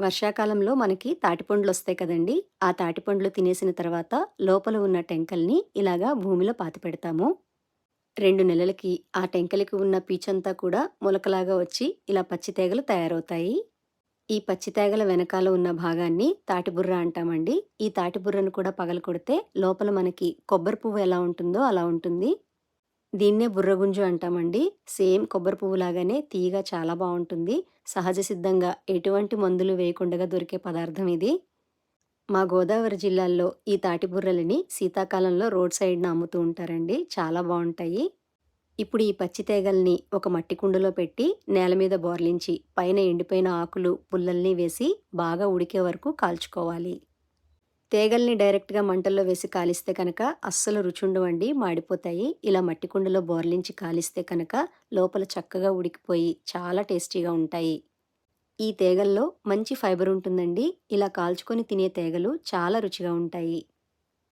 వర్షాకాలంలో మనకి తాటిపండ్లు వస్తాయి కదండీ! ఆ తాటిపండ్లు తినేసిన తర్వాత లోపల ఉన్న టెంకల్ని ఇలాగా భూమిలో పాతి పెడతాము రెండు నెలలకి ఆ టెంకలకి ఉన్న పీచంతా కూడా మొలకలాగా వచ్చి ఇలా పచ్చితేగలు తయారవుతాయి. ఈ పచ్చితేగల వెనకాల ఉన్న భాగాన్ని తాటిబుర్ర అంటామండి. ఈ తాటిబుర్రను కూడా పగలకొడితే లోపల మనకి కొబ్బరి పువ్వు ఎలా ఉంటుందో అలా ఉంటుంది. దీన్నే బుర్రగుంజు అంటామండి. సేమ్ కొబ్బరి పువ్వులాగానే తీయగా చాలా బాగుంటుంది సహజ సిద్ధంగా ఎటువంటి మందులు వేయకుండా దొరికే పదార్థం ఇది. మా గోదావరి జిల్లాల్లో ఈ తాటి బుర్రలని శీతాకాలంలో రోడ్ సైడ్‌న అమ్ముతూ ఉంటారండి. చాలా బాగుంటాయి ఇప్పుడు ఈ పచ్చి తేగల్ని ఒక మట్టి కుండలో పెట్టి నేల మీద బోర్లించి పైన ఎండిపోయిన ఆకులు, పుల్లల్ని వేసి బాగా ఉడికే వరకు కాల్చుకోవాలి. తేగల్ని డైరెక్ట్‌గా మంటల్లో వేసి కాలిస్తే కనుక అస్సలు రుచుండవండి. మాడిపోతాయి. ఇలా మట్టి కుండలో బోర్లించి కాలిస్తే కనుక లోపల చక్కగా ఉడికిపోయి చాలా టేస్టీగా ఉంటాయి. ఈ తేగల్లో మంచి ఫైబర్ ఉంటుందండి. ఇలా కాల్చుకొని తినే తేగలు చాలా రుచిగా ఉంటాయి.